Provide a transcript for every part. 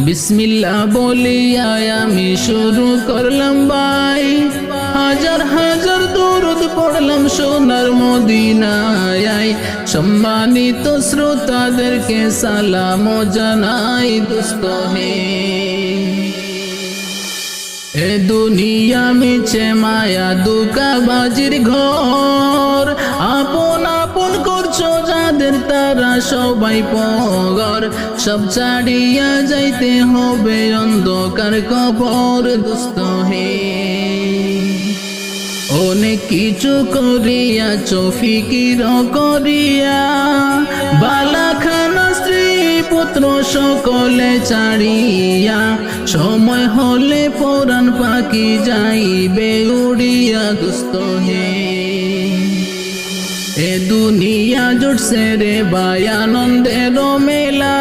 বিসমিল্লা বলিয়া আমি শুরু করলাম ভাই। হাজার হাজার দরুদ পড়লাম সোনার মদিনায়। সম্মানিত শ্রোতাদেরকে সালাম জানাই দোস্ত হে। এ দুনিয়া মিছে মায়া দুকাবাজির ঘর। যাদের তারা সবাই পগর সব ছাড়িয়া যাইতে হবে অন্ধকার কবর, দুস্থ হে। অনেক কিছু করিয়া, চফিকির করিয়া, বালাখানা স্ত্রী পুত্র সকলে ছাড়িয়া, সময় হলে পরাণ পাখি যাইবে উড়িয়া, দুস্থ হে। এ দুনিয়া জুটছে রে বায়ানন্দের মেলা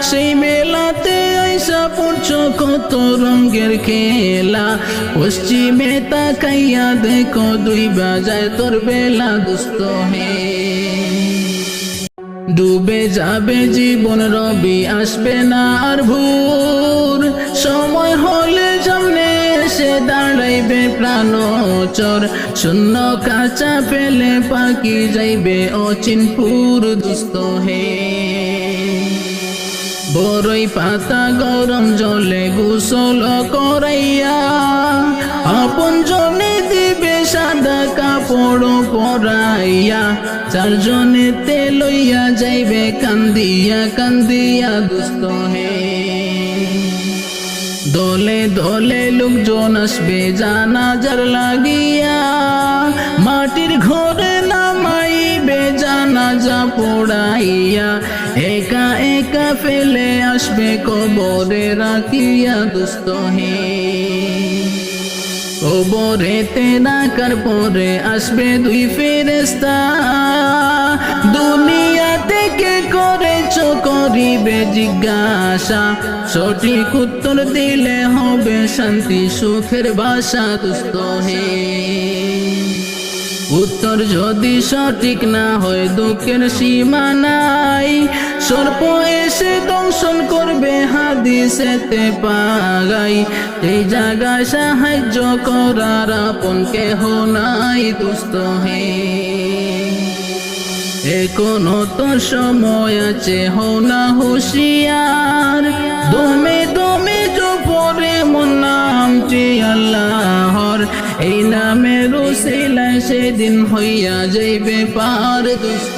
সেই মেলাতে আইসা পড়ছো কত রঙ্গের খেলা। পশ্চিমে তাকাইয়া দেখো দুই বাজায় তোর বেলা দুস্ত হে। ডুবে যাবে জীবন রবি, আসবে না আর ভুর। সময় হলে প্রাণ চর শূন্য কাঁচা পেলে পাখি যাইবে অচিনপুর দুস্থ হে। বরই পাতা গরম জলে গোসল করাইয়া, আপন জনে দিবে সাদা কাপড় পরাইয়া চারজনে তে লইয়া যাইবে কান্দিয়া কান্দিয়া দুস্থ হে। দলে দলে লোকজন আসবে, জানাজার লাগিয়া। মাটির ঘরে নামাইবে, জানাজা পড়াইয়া। একা একা ফেলে আসবে, কবরে রাখিয়া দুস্ত হে। কবরেতে রাখার পরে আসবে দুই ফেরেস্তা দুনিয়া থেকে করেছ করিবে জিজ্ঞাসা, সঠিক উত্তর দিলে হবে শান্তি, সুখের ভাষা দুস্থ হে। উত্তর যদি সঠিক না হয়, দুঃখের সীমা নাই। সর্প এসে দংশন করবে, হাদিসেতে পাগাই। এই জায়গায় সাহায্য করার আপন কেহ নাই, দুস্থ হে। এখনও তো সময় আছে হো না হুশিয়ার। দমে দমে জপরে মন নামটি আল্লাহর। এই নামে রুসিলা সেদিন হইয়া যাইবে পার দুস্থ